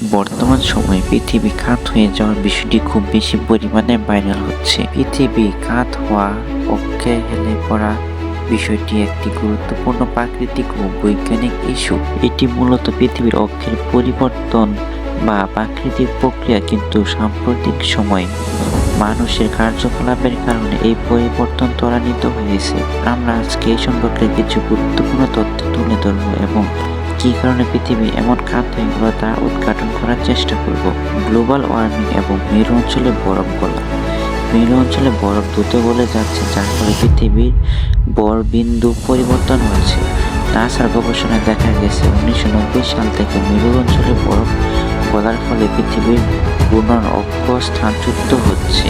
বর্তমান সময়ে পৃথিবী খাত হয়ে যাওয়ার বিষয়টি খুব বেশি পরিমাণে ভাইরাল হচ্ছে। পৃথিবী খাত হওয়া অক্ষে হেলে পড়া বিষয়টি একটি গুরুত্বপূর্ণ প্রাকৃতিক ও বৈজ্ঞানিক ইস্যু। এটি মূলত পৃথিবীর অক্ষের পরিবর্তন বা প্রাকৃতিক প্রক্রিয়া কিন্তু সাম্প্রতিক সময়ে মানুষের কার্যকলাপের কারণে এই পরিবর্তন ত্বরান্বিত হয়েছে। আমরা আজকে এই সম্পর্কে কিছু গুরুত্বপূর্ণ তথ্য তুলে ধরব এবং কী কারণে পৃথিবী এমন খাত হয়ে গেল তা উদ্ঘাটন করার চেষ্টা করব? গ্লোবাল ওয়ার্মিং এবং মেরু অঞ্চলে বরফ গলা। মেরু অঞ্চলে বরফ দ্রুত গলে যাচ্ছে, যার ফলে পৃথিবীর বরবিন্দু পরিবর্তন হচ্ছে নাসার গবেষণায় দেখা গেছে, উনিশশো নব্বই সাল থেকে মেরু অঞ্চলে বরফ গলার ফলে পৃথিবীর পুনর অক্ষ স্থানচ্যুত হচ্ছে।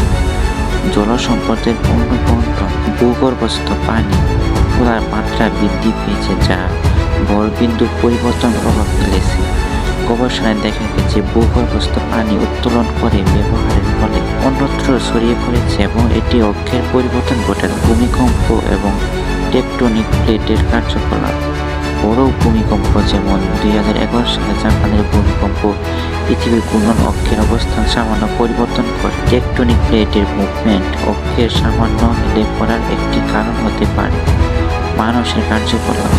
জলসম্পদের পূর্ণ ভূগর্ভস্থ পানি, খোলার মাত্রা বৃদ্ধি পেয়েছে, যা বরবিন্দু পরিবর্তন প্রভাব ফেলেছে। গবেষণায় দেখা গেছে, ভূগর্ভস্থ পানি উত্তোলন করে ব্যবহারের ফলে অন্যত্র ছড়িয়ে পড়েছে এবং এটি অক্ষের পরিবর্তন ঘটায় ভূমিকম্প এবং টেকটনিক প্লেটের কার্যকলাপ। বড় ভূমিকম্প যেমন দুই হাজার এগারো সালে জাপানের ভূমিকম্প, পৃথিবীর ঘূর্ণন অক্ষের অবস্থান সামান্য পরিবর্তন করে। টেকটনিক প্লেটের মুভমেন্ট অক্ষের সামান্য হেলে পড়ার একটি কারণ হতে পারে। মানুষের কার্যকলাপ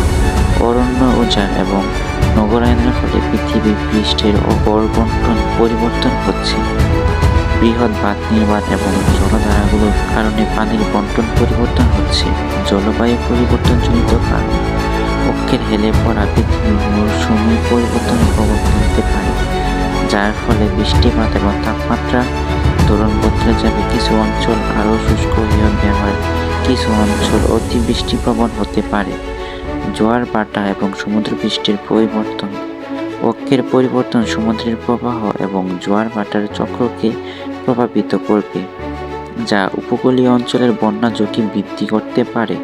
অরণ্য উজাড় এবং নগরায়নের ফলে পৃথিবীর পৃষ্ঠের ওপর বন্টন পরিবর্তন হচ্ছে। বৃহৎ বাঁধ নির্মাণ এবং জলধারাগুলোর কারণে পানির বন্টন পরিবর্তন হচ্ছে। জলবায়ু পরিবর্তনজনিত কারণ অক্ষের হেলে পড়া পৃথিবীর মৌসুমী পরিবর্তনের প্রভাব ফেলতে পারে, যার ফলে বৃষ্টিপাত এবং তাপমাত্রা ধরন বদলে যাবে। কিছু অঞ্চল আরও শুষ্ক হয়ে ব্যবহার, কিছু অঞ্চল অতিবৃষ্টিপ্রবণ হতে পারে। জোয়ার ভাটা এবং সমুদ্রপৃষ্ঠের পরিবর্তন, অক্ষের পরিবর্তন সমুদ্রের প্রবাহ এবং জোয়ার ভাটার চক্রকে প্রভাবিত করবে, যা উপকূলীয় অঞ্চলের বন্যা ঝুঁকি বৃদ্ধি করতে পারে।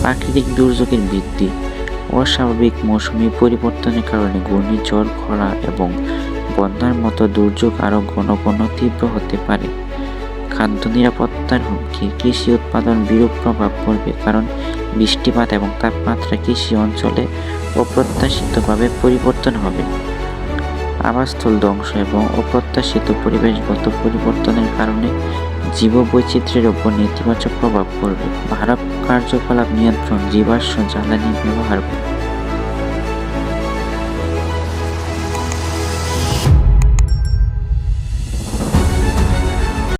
প্রাকৃতিক দুর্যোগের বৃদ্ধি, অস্বাভাবিক মৌসুমি পরিবর্তনের কারণে ঘূর্ণিঝড়, খরা এবং বন্যার মতো দুর্যোগ আরও ঘন ঘন তীব্র হতে পারে। খাদ্য নিরাপত্তার হুমকি, কৃষি উৎপাদন বিরূপ প্রভাব পড়বে কারণ বৃষ্টিপাত এবং তাপমাত্রা কৃষি অঞ্চলে অপ্রত্যাশিতভাবে পরিবর্তন হবে। আবাসস্থল ধ্বংস এবং অপ্রত্যাশিত পরিবেশগত পরিবর্তনের কারণে জীববৈচিত্র্যের উপর নেতিবাচক প্রভাব পড়বে। ভারত কার্যকলাপ নিয়ন্ত্রণ, জীবাশ্ম জ্বালানি ব্যবহার